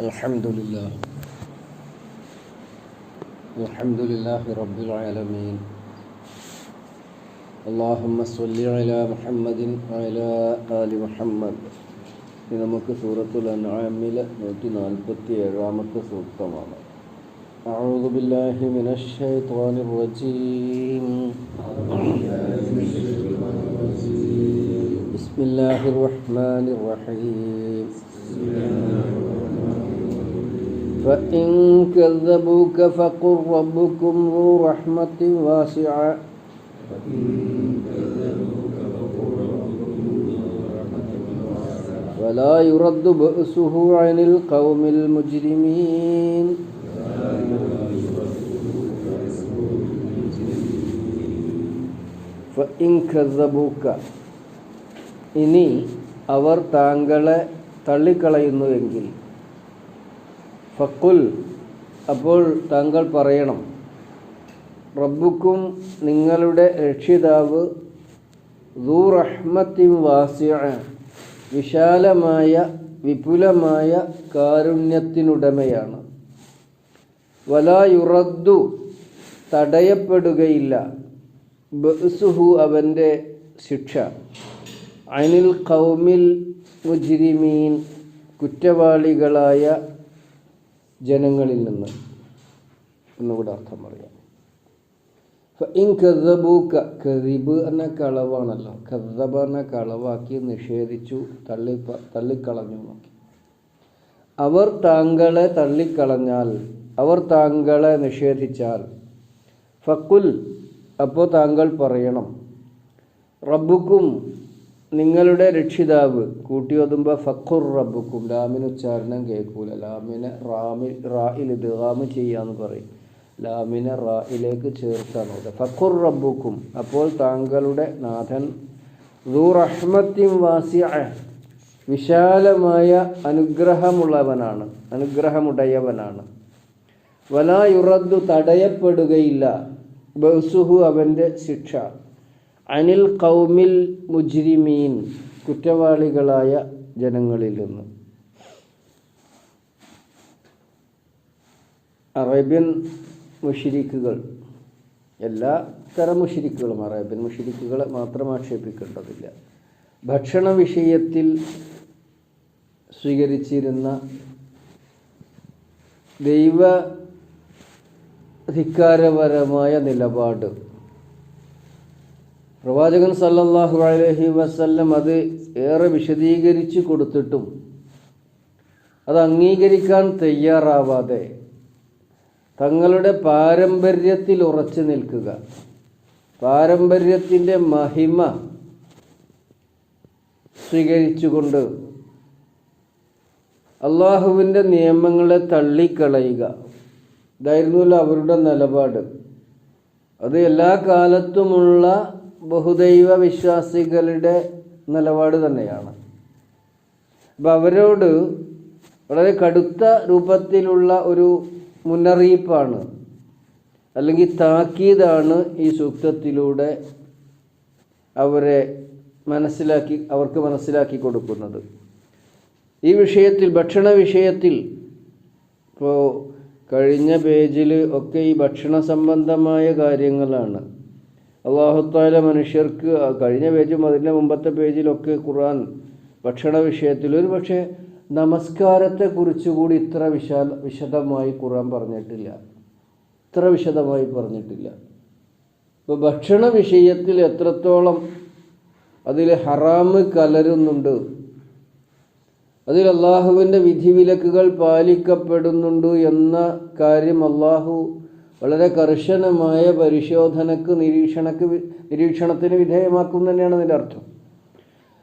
الحمد لله الحمد لله رب العالمين اللهم صل على محمد وعلى آل محمد ഇത് നമുക്ക് സൂറത്തുൽ അൻആമിലെ നൂറ്റി നാൽപ്പത്തി ഏഴാമത്തെ സൂക്തമാണ് أعوذ بالله من الشيطان الرجيم بسم الله الرحمن الرحيم فإن كذبوك فقل ربكم ذو رحمة واسعة ولا يرد بأسه عن القوم المجرمين فإن كذبوك ഇനി അവർ താങ്കളെ തള്ളിക്കളയുന്നുവെങ്കിൽ ഫക്കുൽ അപ്പോൾ താങ്കൾ പറയണം റബ്ബുക്കും നിങ്ങളുടെ രക്ഷിതാവ് ദൂ വാസ്യ വിശാലമായ വിപുലമായ കാരുണ്യത്തിനുടമയാണ്. വലായുറദ്ദു തടയപ്പെടുകയില്ല. ബസുഹു അവന്റെ ശിക്ഷ. അനിൽ കൗമിൽ മുജിരിമീൻ കുറ്റവാളികളായ ജനങ്ങളിൽ നിന്ന് എന്നുകൂടെ അർത്ഥം പറയാം. ഇൻ എന്ന കളവാണല്ലോ. കദബ എന്ന കളവാക്കി നിഷേധിച്ചു തള്ളി തള്ളിക്കളഞ്ഞു നോക്കി. അവർ താങ്കളെ തള്ളിക്കളഞ്ഞാൽ അവർ താങ്കളെ നിഷേധിച്ചാൽ ഫക്കുൽ അപ്പോൾ താങ്കൾ പറയണം റബ്ബുക്കും നിങ്ങളുടെ രക്ഷിതാവ് കൂട്ടിയൊതുമ്പോൾ ഫക്കുർ റബ്ബുക്കും ലാമിന് ഉച്ചാരണം കേൾക്കൂല. ലാമിനെ റാമി റായിൽ ദാമ് ചെയ്യാന്ന് പറയും. ലാമിനെ റായിലേക്ക് ചേർത്താണ്. ഇവിടെ ഫക്കുർ റബ്ബുക്കും അപ്പോൾ താങ്കളുടെ നാഥൻ ദൂ വാസിയ വിശാലമായ അനുഗ്രഹമുള്ളവനാണ് അനുഗ്രഹമുടയവനാണ്. വലായുറദ്ദു തടയപ്പെടുകയില്ല. ബൗസുഹു അവന്റെ ശിക്ഷ. അനിൽ കൗമിൽ മുജ്രിമീൻ കുറ്റവാളികളായ ജനങ്ങളിൽ നിന്ന്. അറേബ്യൻ മുഷിരിക്കുകൾ എല്ലാ തരം മുഷിരിക്കുകളും അറേബ്യൻ മുഷിരിക്കുകളെ മാത്രം ആക്ഷേപിക്കേണ്ടതില്ല. ഭക്ഷണ വിഷയത്തിൽ സ്വീകരിച്ചിരുന്ന ദൈവ ധിക്കാരപരമായ നിലപാട് പ്രവാചകൻ സല്ലല്ലാഹു അലഹി വസല്ലം അത് ഏറെ വിശദീകരിച്ചു കൊടുത്തിട്ടും അത് അംഗീകരിക്കാൻ തയ്യാറാവാതെ തങ്ങളുടെ പാരമ്പര്യത്തിൽ ഉറച്ചു നിൽക്കുക. പാരമ്പര്യത്തിന്റെ മഹിമ സ്വീകരിച്ചുകൊണ്ട് അള്ളാഹുവിന്റെ നിയമങ്ങളെ തള്ളിക്കളയുക. ഇതായിരുന്നല്ലോ അവരുടെ നിലപാട്. അത് എല്ലാ കാലത്തുമുള്ള ബഹുദൈവ വിശ്വാസികളുടെ നിലപാട് തന്നെയാണ്. അപ്പം അവരോട് വളരെ കടുത്ത രൂപത്തിലുള്ള ഒരു മുന്നറിയിപ്പാണ് അല്ലെങ്കിൽ താക്കീതാണ് ഈ സൂക്തത്തിലൂടെ അവരെ മനസ്സിലാക്കി അവർക്ക് മനസ്സിലാക്കി കൊടുക്കുന്നത്. ഈ വിഷയത്തിൽ ഭക്ഷണ വിഷയത്തിൽ ഇപ്പോൾ കഴിഞ്ഞ പേജിൽ ഒക്കെ ഈ ഭക്ഷണ സംബന്ധമായ കാര്യങ്ങളാണ്. അള്ളാഹുത്താല മനുഷ്യർക്ക് കഴിഞ്ഞ പേജും അതിന്റെ മുമ്പത്തെ പേജിലൊക്കെ ഖുർആൻ ഭക്ഷണ വിഷയത്തിൽ ഒരു പക്ഷേ നമസ്കാരത്തെക്കുറിച്ച് കൂടി ഇത്ര വിശാല വിശദമായി ഖുർആൻ പറഞ്ഞിട്ടില്ല. ഇത്ര വിശദമായി പറഞ്ഞിട്ടില്ല. ഇപ്പോൾ ഭക്ഷണ വിഷയത്തിൽ എത്രത്തോളം അതിൽ ഹറാമ് കലരുന്നുണ്ട് അതിൽ അള്ളാഹുവിന്റെ വിധിവിലക്കുകൾ പാലിക്കപ്പെടുന്നുണ്ട് എന്ന കാര്യം അള്ളാഹു വളരെ കർശനമായ പരിശോധനക്ക് നിരീക്ഷണക്ക് നിരീക്ഷണത്തിന് വിധേയമാക്കും തന്നെയാണ് അതിന്റെ അർത്ഥം.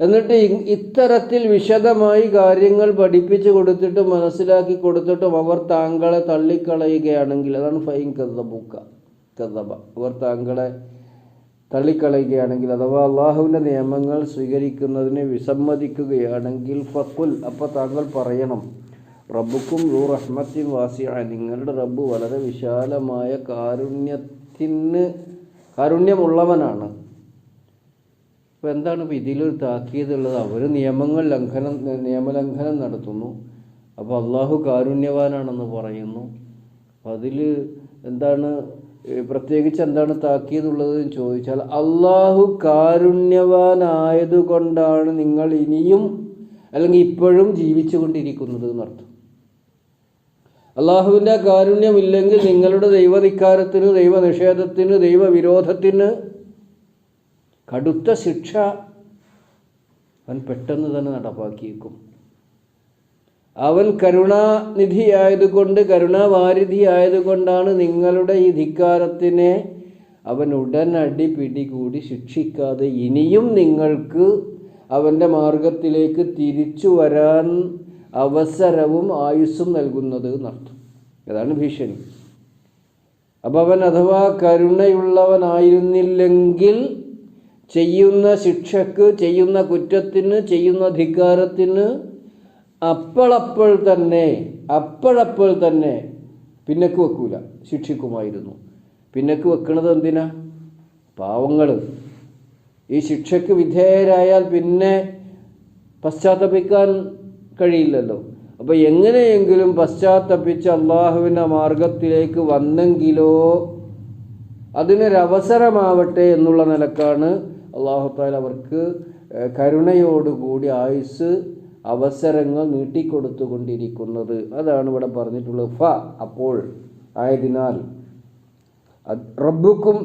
എന്നിട്ട് ഇത്തരത്തിൽ വിശദമായി കാര്യങ്ങൾ പഠിപ്പിച്ചു കൊടുത്തിട്ടും മനസ്സിലാക്കി കൊടുത്തിട്ടും അവർ താങ്കളെ തള്ളിക്കളയുകയാണെങ്കിൽ അതാണ് ഫൈൻ കഥബുക്ക കഥബ അവർ താങ്കളെ തള്ളിക്കളയുകയാണെങ്കിൽ അഥവാ അള്ളാഹുവിന്റെ നിയമങ്ങൾ സ്വീകരിക്കുന്നതിനെ വിസമ്മതിക്കുകയാണെങ്കിൽ ഫക്കുൽ അപ്പോൾ താങ്കൾ പറയണം. റബ്ബുക്കും റൂ റഹ്മത്തിൻ വാസിയ. നിങ്ങളുടെ റബ്ബ് വളരെ വിശാലമായ കാരുണ്യത്തിന് കാരുണ്യമുള്ളവനാണ്. അപ്പോൾ എന്താണ് ഇപ്പോൾ ഇതിലൊരു താക്കീതുള്ളത്? അവർ നിയമങ്ങൾ ലംഘനം നിയമലംഘനം നടത്തുന്നു. അപ്പോൾ അള്ളാഹു കാരുണ്യവാനാണെന്ന് പറയുന്നു. അപ്പം അതിൽ എന്താണ് പ്രത്യേകിച്ച് എന്താണ് താക്കീതുള്ളത് എന്ന് ചോദിച്ചാൽ അള്ളാഹു കാരുണ്യവാനായതുകൊണ്ടാണ് നിങ്ങൾ ഇനിയും അല്ലെങ്കിൽ ഇപ്പോഴും ജീവിച്ചുകൊണ്ടിരിക്കുന്നത് എന്നർത്ഥം. അള്ളാഹുവിന്റെ കാരുണ്യമില്ലെങ്കിൽ നിങ്ങളുടെ ദൈവധിക്കാരത്തിന് ദൈവനിഷേധത്തിന് ദൈവവിരോധത്തിന് കടുത്ത ശിക്ഷ അവൻ പെട്ടെന്ന് തന്നെ നടപ്പാക്കിയേക്കും. അവൻ കരുണാനിധിയായതുകൊണ്ട് കരുണാവാരിധിയായതുകൊണ്ടാണ് നിങ്ങളുടെ ഈ ധിക്കാരത്തിനെ അവൻ ഉടനടി പിടികൂടി ശിക്ഷിക്കാതെ ഇനിയും നിങ്ങൾക്ക് അവന്റെ മാർഗത്തിലേക്ക് തിരിച്ചു വരാൻ അവസരവും ആയുസ്സും നൽകുന്നത് എന്നർത്ഥം. അതാണ് ഭീഷണി. അപ്പം അവൻ അഥവാ കരുണയുള്ളവനായിരുന്നില്ലെങ്കിൽ ചെയ്യുന്ന ശിക്ഷക്ക് ചെയ്യുന്ന കുറ്റത്തിന് ചെയ്യുന്ന ധിക്കാരത്തിന് അപ്പോഴപ്പോൾ തന്നെ അപ്പോഴപ്പോൾ തന്നെ പിന്നക്ക് വെക്കൂല ശിക്ഷിക്കുമായിരുന്നു. പിന്നക്ക് വെക്കുന്നത് എന്തിനാ? പാവങ്ങൾ ഈ ശിക്ഷയ്ക്ക് വിധേയരായാൽ പിന്നെ പശ്ചാത്തപിക്കാൻ കഴിയില്ലല്ലോ. അപ്പോൾ എങ്ങനെയെങ്കിലും പശ്ചാത്തപിച്ച് അള്ളാഹുവിന്റെ മാർഗത്തിലേക്ക് വന്നെങ്കിലോ അതിനൊരവസരമാവട്ടെ എന്നുള്ള നിലക്കാണ് അള്ളാഹുത്താൽ അവർക്ക് കരുണയോടുകൂടി ആയുസ് അവസരങ്ങൾ നീട്ടിക്കൊടുത്തുകൊണ്ടിരിക്കുന്നത്. അതാണ് ഇവിടെ പറഞ്ഞിട്ടുള്ളത്. ഫ അപ്പോൾ ആയതിനാൽ. റബ്ബുക്കും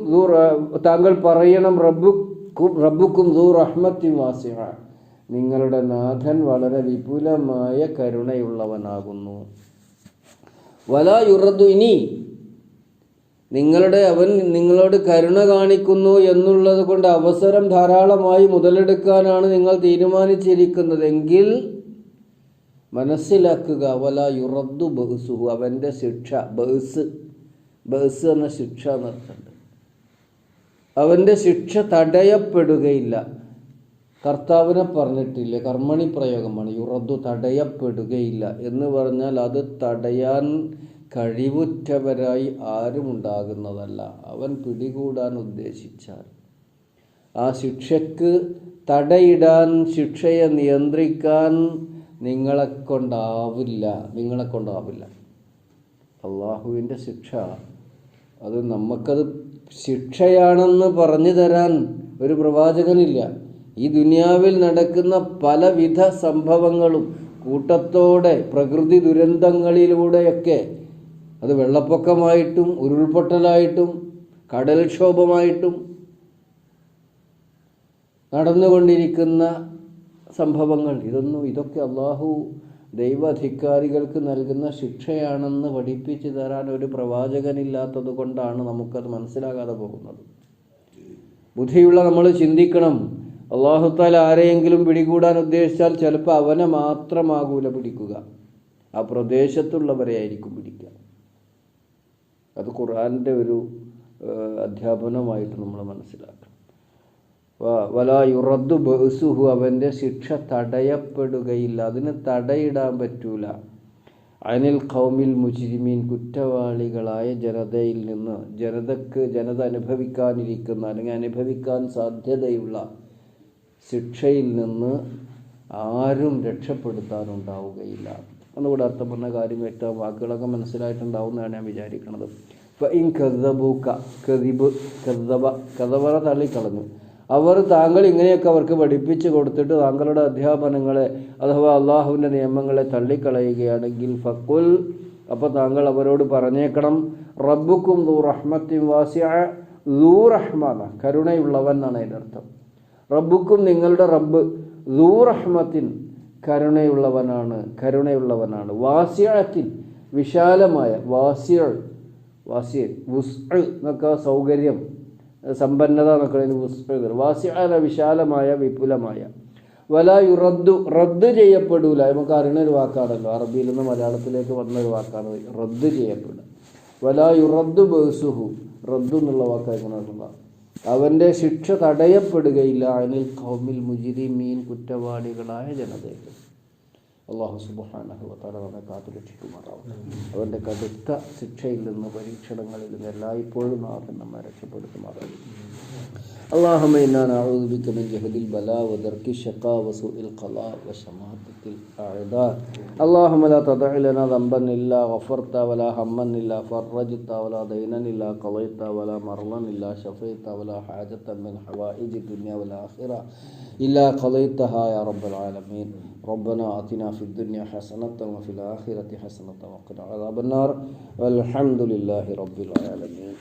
താങ്കൾ പറയണം റബ്ബുക്കും റബ്ബുക്കും ദൂ റഹ്മത്തി വാസിഹ. നിങ്ങളുടെ നാഥൻ വളരെ വിപുലമായ കരുണയുള്ളവനാകുന്നു. വല യുറദു ഇനി. നിങ്ങളുടെ അവൻ നിങ്ങളോട് കരുണ കാണിക്കുന്നു എന്നുള്ളത് കൊണ്ട് അവസരം ധാരാളമായി മുതലെടുക്കാനാണ് നിങ്ങൾ തീരുമാനിച്ചിരിക്കുന്നതെങ്കിൽ മനസ്സിലാക്കുക വല യുറദ്ദു ബഹുസുഹു അവന്റെ ശിക്ഷ ബഹുസ് ബഹുസ് എന്ന ശിക്ഷ എന്നർത്ഥമുണ്ട്. അവന്റെ ശിക്ഷ തടയപ്പെടുകയില്ല. കർത്താവിനെ പറഞ്ഞിട്ടില്ല കർമ്മണി പ്രയോഗമാണ് യുറദ്ദു തടയപ്പെടുകയില്ല എന്ന് പറഞ്ഞാൽ അത് തടയാൻ കഴിവുറ്റവരായി ആരും ഉണ്ടാകുന്നതല്ല. അവൻ പിടികൂടാൻ ഉദ്ദേശിച്ചാൽ. ആ ശിക്ഷക്ക് തടയിടാൻ ശിക്ഷയെ നിയന്ത്രിക്കാൻ നിങ്ങളെ കൊണ്ടാവില്ല നിങ്ങളെ കൊണ്ടാവില്ല അള്ളാഹുവിന്റെ ശിക്ഷ അത് നമുക്കത് ശിക്ഷയാണെന്ന് പറഞ്ഞു തരാൻ ഒരു പ്രവാചകനില്ല. ഈ ദുനിയാവിൽ നടക്കുന്ന പലവിധ സംഭവങ്ങളും കൂട്ടത്തോടെ പ്രകൃതി ദുരന്തങ്ങളിലൂടെയൊക്കെ അത് വെള്ളപ്പൊക്കമായിട്ടും ഉരുൾപൊട്ടലായിട്ടും കടൽക്ഷോഭമായിട്ടും നടന്നുകൊണ്ടിരിക്കുന്ന സംഭവങ്ങൾ. ഇതൊന്നും ഇതൊക്കെ അള്ളാഹു ദൈവാധികാരികൾക്ക് നൽകുന്ന ശിക്ഷയാണെന്ന് പഠിപ്പിച്ചു തരാൻ ഒരു പ്രവാചകനില്ലാത്തത് കൊണ്ടാണ് നമുക്കത് മനസ്സിലാകാതെ പോകുന്നത്. ബുദ്ധിയുള്ള നമ്മൾ ചിന്തിക്കണം. അള്ളാഹുത്താൽ ആരെയെങ്കിലും പിടികൂടാൻ ഉദ്ദേശിച്ചാൽ ചിലപ്പോൾ അവനെ മാത്രമാകൂല പിടിക്കുക. ആ പ്രദേശത്തുള്ളവരെ ആയിരിക്കും പിടിക്കുക. അത് ഖുർആന്റെ ഒരു അധ്യാപനമായിട്ട് നമ്മൾ മനസ്സിലാക്കണം. വല വലാ യുറദ്ദു ബഹുസുഹു അവന്റെ ശിക്ഷ തടയപ്പെടുകയില്ല. അതിന് തടയിടാൻ പറ്റൂല. അനിൽ ഖൗമിൽ മുജിരിമീൻ കുറ്റവാളികളായ ജനതയിൽ നിന്ന് ജനതക്ക് ജനത അനുഭവിക്കാനിരിക്കുന്ന അല്ലെങ്കിൽ അനുഭവിക്കാൻ സാധ്യതയുള്ള ശിക്ഷയിൽ നിന്ന് ആരും രക്ഷപ്പെടുത്താനുണ്ടാവുകയില്ല. എന്നുകൂടെ അർത്ഥം പറഞ്ഞ കാര്യം വ്യക്ത വാക്കുകളൊക്കെ മനസ്സിലായിട്ടുണ്ടാവുന്നതാണ് ഞാൻ വിചാരിക്കുന്നത് ഇപ്പം ഇൻ കഥബൂക്ക കതിബ് കഥബ കഥവറ തള്ളിക്കളഞ്ഞു. അവർ താങ്കൾ ഇങ്ങനെയൊക്കെ അവർക്ക് പഠിപ്പിച്ചു കൊടുത്തിട്ട് താങ്കളുടെ അധ്യാപനങ്ങളെ അഥവാ അള്ളാഹുവിന്റെ നിയമങ്ങളെ തള്ളിക്കളയുകയാണെങ്കിൽ ഫക്കുൽ അപ്പോൾ താങ്കൾ അവരോട് പറഞ്ഞേക്കണം റബ്ബുക്കും ദൂ റഹ്മത്തിൻ വാസിയ ദൂ റഹ്മാന കരുണയുള്ളവൻ എന്നാണ് അതിന്റെ അർത്ഥം. റബ്ബുക്കും നിങ്ങളുടെ റബ്ബ് ദൂ റഹ്മത്തിൻ കരുണയുള്ളവനാണ് കരുണയുള്ളവനാണ്. വാസിയത്തിൻ വിശാലമായ വാസിയൾ വാസിയ വുസ് എന്നൊക്കെ സൗകര്യം സമ്പന്നത എന്നൊക്കെ വുസ് വാസിയാല വിശാലമായ വിപുലമായ. വല യുറദ്ദു റദ്ദ് ചെയ്യപ്പെടൂല. നമുക്ക് അറിയുന്ന ഒരു വാക്കാണല്ലോ. അറബിയിൽ നിന്ന് മലയാളത്തിലേക്ക് വന്ന ഒരു വാക്കാണ് റദ്ദ് ചെയ്യപ്പെടുക. വല യുറദ്ദു ബേസുഹു റദ്ദു എന്നുള്ള വാക്കായിരുന്നു അവന്റെ ശിക്ഷ തടയപ്പെടുകയില്ല. അനിൽ കൗമിൽ മുജിരിമീൻ കുറ്റവാളികളായ ജനതയിൽ അള്ളാഹു നമ്മെ കാത്തു രക്ഷിക്കുമാറാവും അവന്റെ കടുത്ത ശിക്ഷയിൽ നിന്ന് പരീക്ഷണങ്ങളിൽ നിന്ന് എല്ലായ്പ്പോഴും നാഥൻ നമ്മെ രക്ഷപ്പെടുത്തുമാറാവും اللهم إنا نعوذ بك من جهد البلاء ودرك الشقاء وسوء القضاء وشماتة الأعداء. اللهم لا تدع لنا ذنبا إلا غفرت ولا هما إلا فرجت ولا دينا إلا قضيت ولا مرضا إلا شفيت ولا حاجة من حوائج الدنيا والآخرة إلا قضيتها يا رب العالمين. ربنا آتنا في الدنيا حسنة وفي الآخرة حسنة وقنا عذاب النار. والحمد لله رب العالمين.